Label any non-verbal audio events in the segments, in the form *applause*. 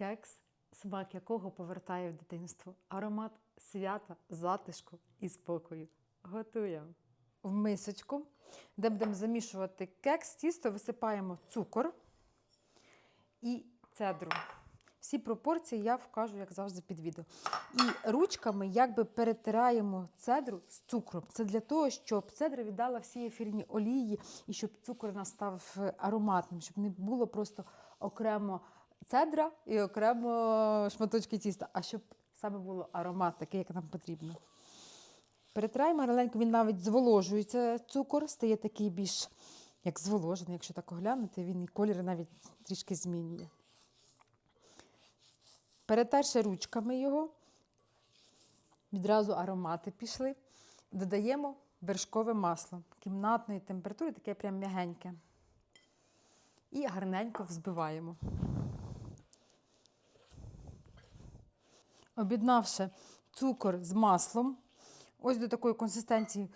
кекс, смак якого повертає в дитинство. Аромат свята, затишку і спокою. Готуємо. В мисочку, де будемо замішувати кекс, тісто висипаємо цукор і цедру. Всі пропорції я вкажу, як завжди, під відео. І ручками якби перетираємо цедру з цукром. Це для того, щоб цедра віддала всі ефірні олії і щоб цукор у нас став е, ароматним, щоб не було просто окремо цедра і окремо шматочки тіста, а щоб саме було аромат, такий, як нам потрібно. Перетираємо маленько, він навіть зволожується цукор, стає такий більш як зволожений. Якщо так оглянути, він і колір навіть трішки змінює. Перетерши ручками його, відразу аромати пішли. Додаємо вершкове масло кімнатної температури, таке прям м'ягеньке. І гарненько взбиваємо. Об'єднавши цукор з маслом, ось до такої консистенції,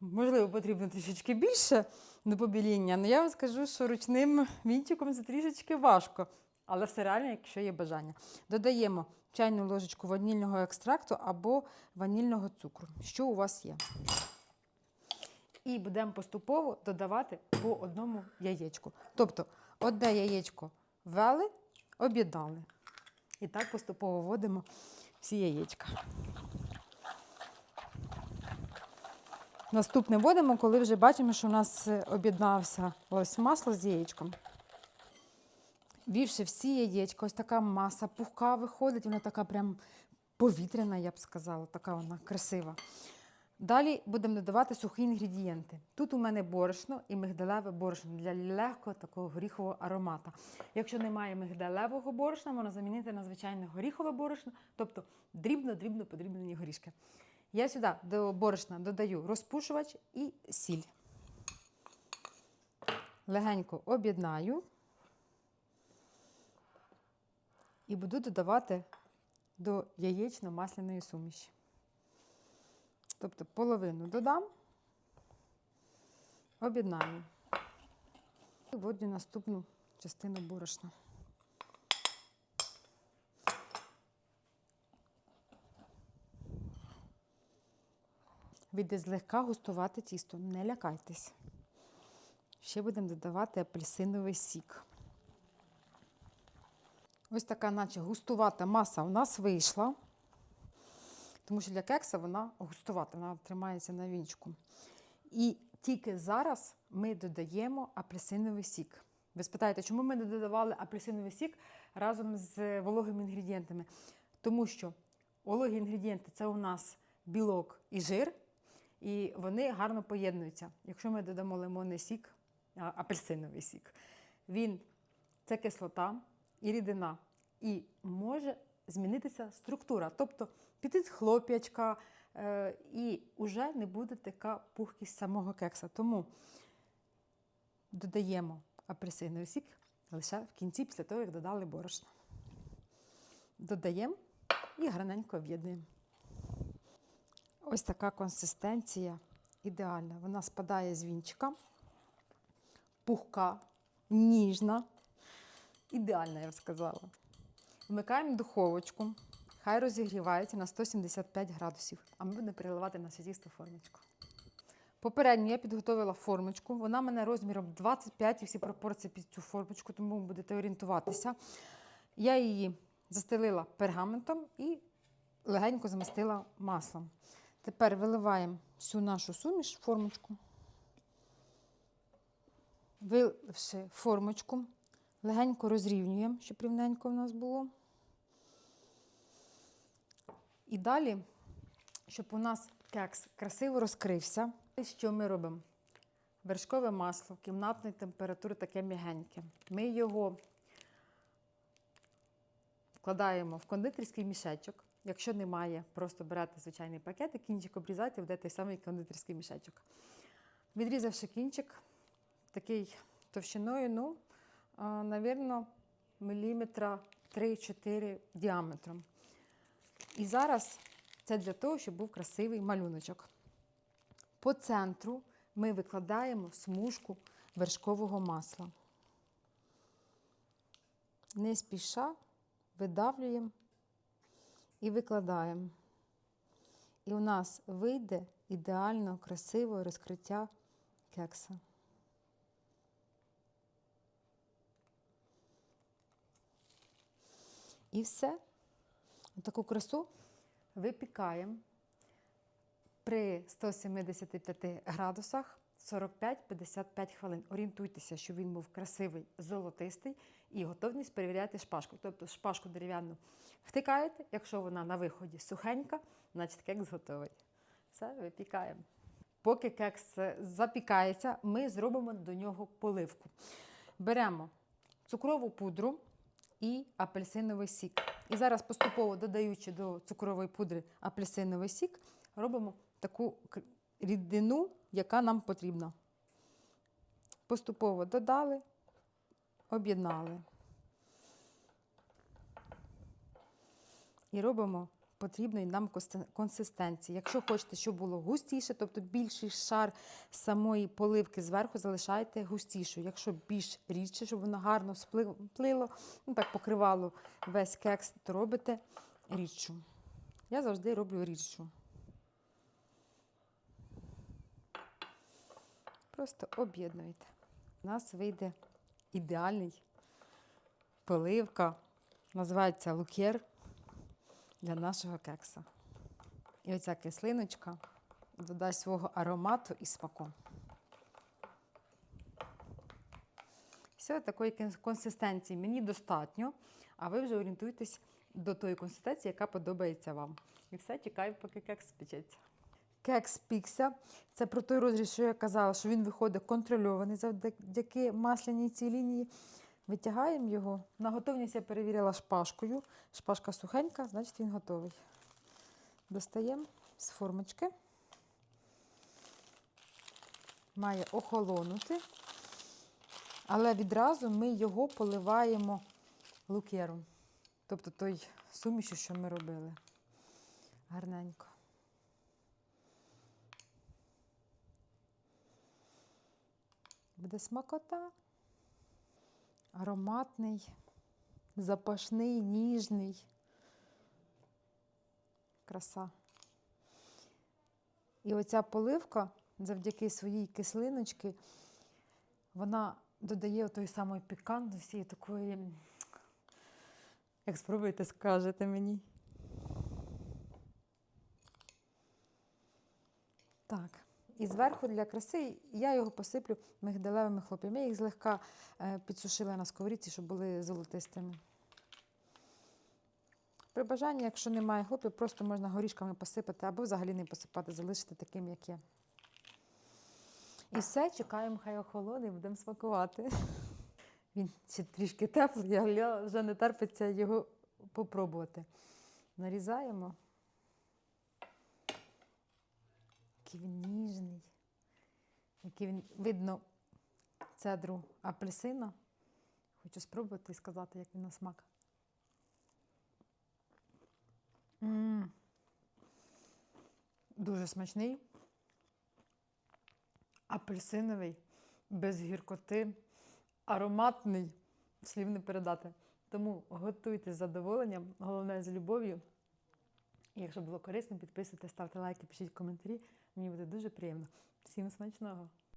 можливо, потрібно трішечки більше до побіління, але я вам скажу, що ручним вінчиком це трішечки важко. Але все реально, якщо є бажання. Додаємо чайну ложечку ванільного екстракту або ванільного цукру, що у вас є. І будемо поступово додавати по одному яєчку. Тобто, одне яєчко ввели, об'єднали. І так поступово вводимо всі яєчка. Наступне вводимо, коли вже бачимо, що у нас об'єднався ось масло з яєчком. Вівши всі яєчка, ось така маса пухка виходить, вона така прям повітряна, я б сказала, така вона красива. Далі будемо додавати сухі інгредієнти. Тут у мене борошно і мигдалеве борошно для легкого такого горіхового аромата. Якщо немає мигдалевого борошна, можна замінити на звичайне горіхове борошно, тобто дрібно-дрібно подрібнені горішки. Я сюди до борошна додаю розпушувач і сіль. Легенько об'єднаю. І буду додавати до яєчно-масляної суміші. Тобто половину додам, об'єднаю. І вводжу наступну частину борошна. Вийде злегка густувати тісто, не лякайтесь. Ще будемо додавати апельсиновий сік. Ось така, наче густувата маса у нас вийшла, тому що для кекса вона густувата, вона тримається на вінчику. І тільки зараз ми додаємо апельсиновий сік. Ви спитаєте, чому ми не додавали апельсиновий сік разом з вологими інгредієнтами? Тому що вологі інгредієнти це у нас білок і жир, і вони гарно поєднуються. Якщо ми додамо лимонний сік, апельсиновий сік, він це кислота і рідина. І може змінитися структура, тобто піти хлоп'ячка, е, і вже не буде така пухкість самого кекса. Тому додаємо апельсиновий сік лише в кінці, після того, як додали борошно. Додаємо і гарненько об'єднуємо. Ось така консистенція ідеальна. Вона спадає з вінчика, пухка, ніжна. Ідеальна, я б сказала. Вмикаємо духовочку, хай розігрівається на 175 градусів, а ми будемо переливати на святісту формочку. Попередньо я підготовила формочку. Вона в мене розміром 25 і всі пропорції під цю формочку, тому ви будете орієнтуватися. Я її застелила пергаментом і легенько замастила маслом. Тепер виливаємо всю нашу суміш формочку. Виливши формочку, легенько розрівнюємо, щоб рівненько в нас було. І далі, щоб у нас кекс красиво розкрився, що ми робимо? Вершкове масло кімнатної температури таке м'ягеньке. Ми його вкладаємо в кондитерський мішечок. Якщо немає, просто берете звичайний пакет і кінчик обрізайте, в той самий кондитерський мішечок. Відрізавши кінчик, такий товщиною, ну, навірно, міліметра 3-4 діаметром. І зараз це для того, щоб був красивий малюночок. По центру ми викладаємо смужку вершкового масла. Не спіша видавлюємо і викладаємо. І у нас вийде ідеально красиве розкриття кекса. І все. Таку красу випікаємо при 175 градусах 45-55 хвилин. Орієнтуйтеся, щоб він був красивий, золотистий і готовність перевіряти шпажку. Тобто шпажку дерев'яну втикаєте, якщо вона на виході сухенька, значить кекс готовий. Все, випікаємо. Поки кекс запікається, ми зробимо до нього поливку. Беремо цукрову пудру і апельсиновий сік. І зараз поступово додаючи до цукрової пудри апельсиновий сік, робимо таку рідину, яка нам потрібна. Поступово додали, об'єднали. І робимо потрібної нам консистенції. Якщо хочете, щоб було густіше, тобто більший шар самої поливки зверху, залишайте густішу. Якщо більш рідше, щоб воно гарно спли- плило, ну так покривало весь кекс, то робите рідшу. Я завжди роблю рідшу. Просто об'єднуєте. У нас вийде ідеальний поливка. Називається лукер для нашого кекса. І оця кислиночка додасть свого аромату і смаку. Все, такої консистенції мені достатньо, а ви вже орієнтуйтесь до тої консистенції, яка подобається вам. І все, чекаю, поки кекс спечеться. Кекс пікся. Це про той розріз, що я казала, що він виходить контрольований завдяки масляній цій лінії. Витягаємо його. На готовність я перевірила шпажкою. Шпажка сухенька, значить він готовий. Достаємо з формочки. Має охолонути. Але відразу ми його поливаємо лукером. Тобто той сумішю, що ми робили. Гарненько. Буде смакота. Ароматний, запашний, ніжний. Краса. І оця поливка завдяки своїй кислиночці, вона додає тої самої пікантності і такої, як спробуєте, скажете мені. Так. І зверху для краси я його посиплю мигдалевими хлоп'ями. Я їх злегка е, підсушила на сковорідці, щоб були золотистими. При бажанні, якщо немає хлоп'ів, просто можна горішками посипати або взагалі не посипати, залишити таким, як є. І все, чекаємо, хай охолоне будемо смакувати. *laughs* Він ще трішки теплий, але вже не терпиться його попробувати. Нарізаємо. Який він ніжний, який він видно цедру апельсина. Хочу спробувати і сказати, як він на смак. м Дуже смачний, апельсиновий, без гіркоти, ароматний, слів не передати. Тому готуйте з задоволенням, головне з любов'ю. І якщо було корисно, підписуйтесь, ставте лайки, пишіть коментарі. Мені буде дуже приємно. Всім смачного!